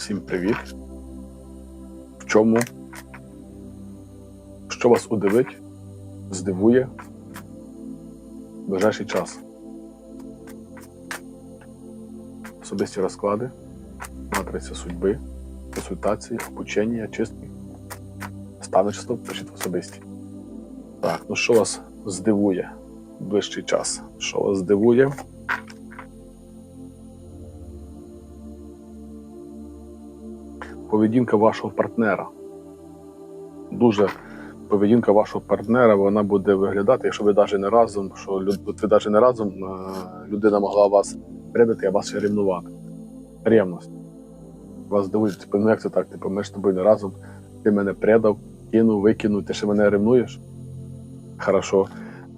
Всім привіт! В чому? Що вас удивить, здивує в ближайший час? Особисті розклади, матриця судьби, консультації, обучення, чистки. Станочство пишіть особисті. Так, ну що вас здивує в ближчий час? Що вас здивує? Поведінка вашого партнера. Дуже поведінка вашого партнера вона буде виглядати, якщо ви навіть не разом, що ви навіть не разом е, людина могла вас предати, а вас ще рівнувати. Рівність. Вас здивує, типу, ну як це так? Типу, ми ж тобою не разом, ти мене предав, кинув, викинув, ти ще мене ревнуєш? Хорошо.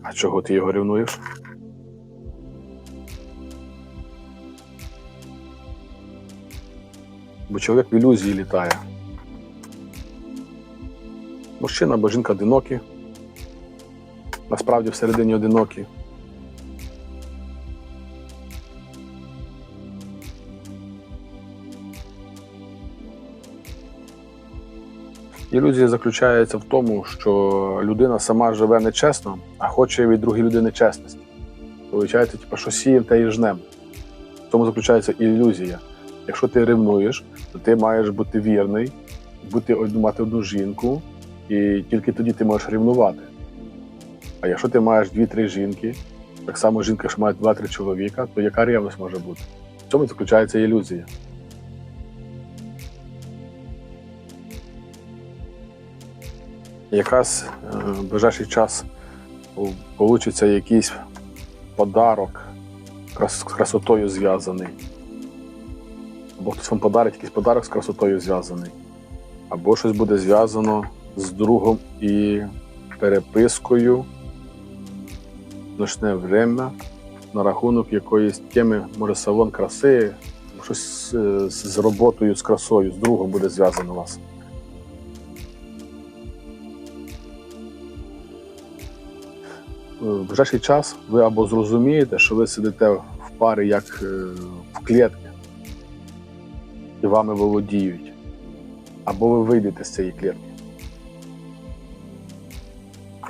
А чого ти його ревнуєш? Бо чоловік в ілюзії літає. Мужчина або жінка одинокі. Насправді всередині одинокі. Ілюзія заключається в тому, що людина сама живе нечесно, а хоче від другої людини чесності. Виходить, типу, що сієм, те і жнем. В тому заключається ілюзія. Якщо ти ревнуєш, то ти маєш бути вірний, бути мати одну жінку, і тільки тоді ти можеш рівнувати. А якщо ти маєш дві-три жінки, так само жінка, що має два-три чоловіка, то яка ревність може бути? В цьому заключається ілюзія. Якраз е, в ближайший час вийде якийсь подарок красотою зв'язаний або хтось вам подарить якийсь подарок з красотою зв'язаний, або щось буде зв'язано з другом і перепискою ночне время на рахунок якоїсь теми, може, салон краси, щось з, з роботою, з красою, з другом буде зв'язано вас. В ближайший час ви або зрозумієте, що ви сидите в парі як е, в клітці, і вами володіють, або ви вийдете з цієї клітки.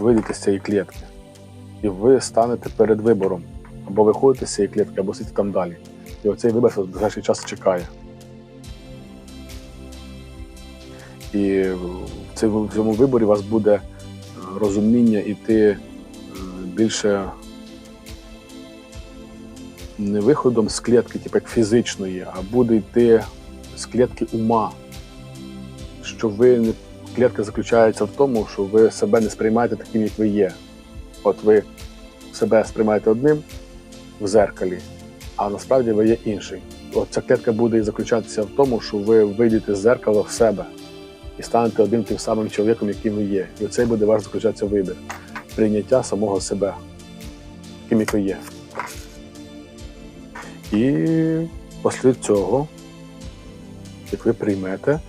Вийдете з цієї клітки. І ви станете перед вибором. Або виходите з цієї клітки, або сидите там далі. І оцей вибір в ближайший час чекає. І в цьому, виборі у вас буде е, розуміння іти е, більше не виходом з клітки, типу як фізичної, а буде йти з клітки ума. Що ви не клітка заключається в тому, що ви себе не сприймаєте таким, як ви є. От ви себе сприймаєте одним в зеркалі, а насправді ви є інший. От ця клітка буде і заключатися в тому, що ви вийдете з зеркала в себе і станете одним тим самим чоловіком, яким ви є. І оцей буде ваш заключатися вибір прийняття самого себе, таким, як ви є. І після цього, як ви приймете,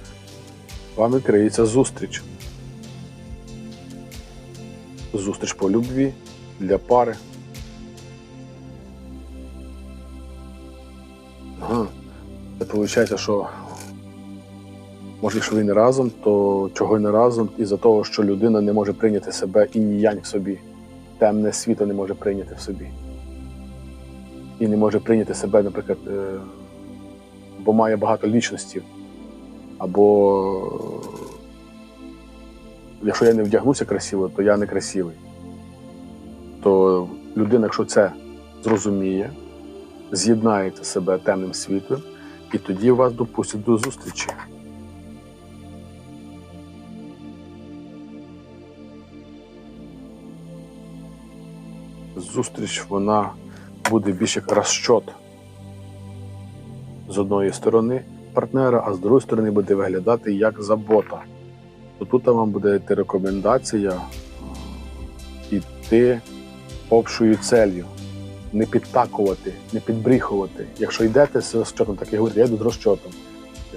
вам відкриється зустріч. Зустріч по любві для пари. Ага. Це виходить, що може, якщо ви не разом, то чого й не разом, із-за того, що людина не може прийняти себе і ніянь в собі. Темне світло не може прийняти в собі. І не може прийняти себе, наприклад, е, бо має багато лічностів. Або е, якщо я не вдягнуся красиво, то я не красивий. То людина, якщо це зрозуміє, з'єднається себе темним світлом, і тоді вас допустять до зустрічі. Зустріч вона буде більш як розчот з одної сторони партнера, а з другої сторони буде виглядати як забота. То тут вам буде йти рекомендація йти общою целью, не підтакувати, не підбріхувати. Якщо йдете з розчотом, так і говорите, я йду з розчотом.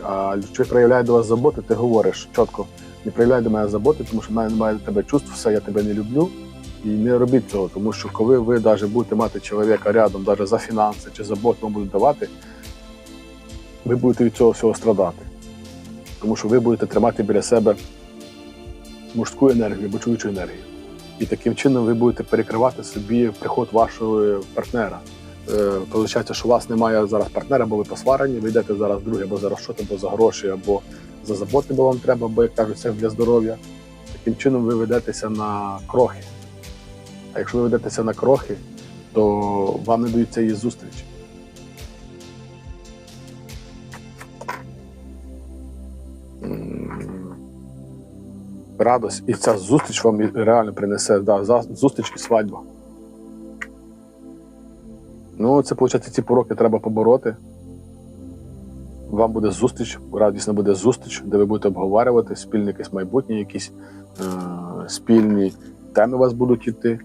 А чоловік проявляє до вас заботи, ти говориш чітко, не проявляй до мене заботи, тому що в мене немає тебе чувств, все, я тебе не люблю. І не робіть цього, тому що коли ви навіть будете мати чоловіка рядом, навіть за фінанси чи за борг вам будуть давати, ви будете від цього всього страдати. тому що ви будете тримати біля себе мужську енергію або чоловічу енергію. І таким чином ви будете перекривати собі приход вашого партнера. Е, Получається, що у вас немає зараз партнера, бо ви посварені, ви йдете зараз друге, або за розчот, або за гроші, або за заботи, бо вам треба, бо як кажуть, це для здоров'я. Таким чином ви ведетеся на крохи. А якщо ви ведетеся на крохи, то вам не дають цієї зустрічі. Радость. І ця зустріч вам реально принесе да, зустріч і свадьба. Ну, це, виходить, ці пороки треба побороти. Вам буде зустріч, радісна буде зустріч, де ви будете обговорювати спільні якісь майбутнє, якісь е, спільні теми у вас будуть йти.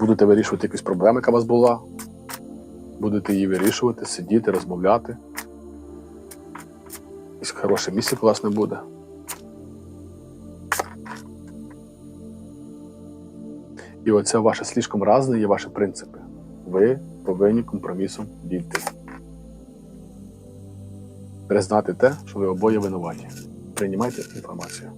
Будете вирішувати якісь проблеми, яка у вас була. Будете її вирішувати, сидіти, розмовляти. Якесь хороше місце класне буде. І оце ваше слишком разне є ваші принципи. Ви повинні компромісом дійти. Признати те, що ви обоє винуваті. Приймайте інформацію.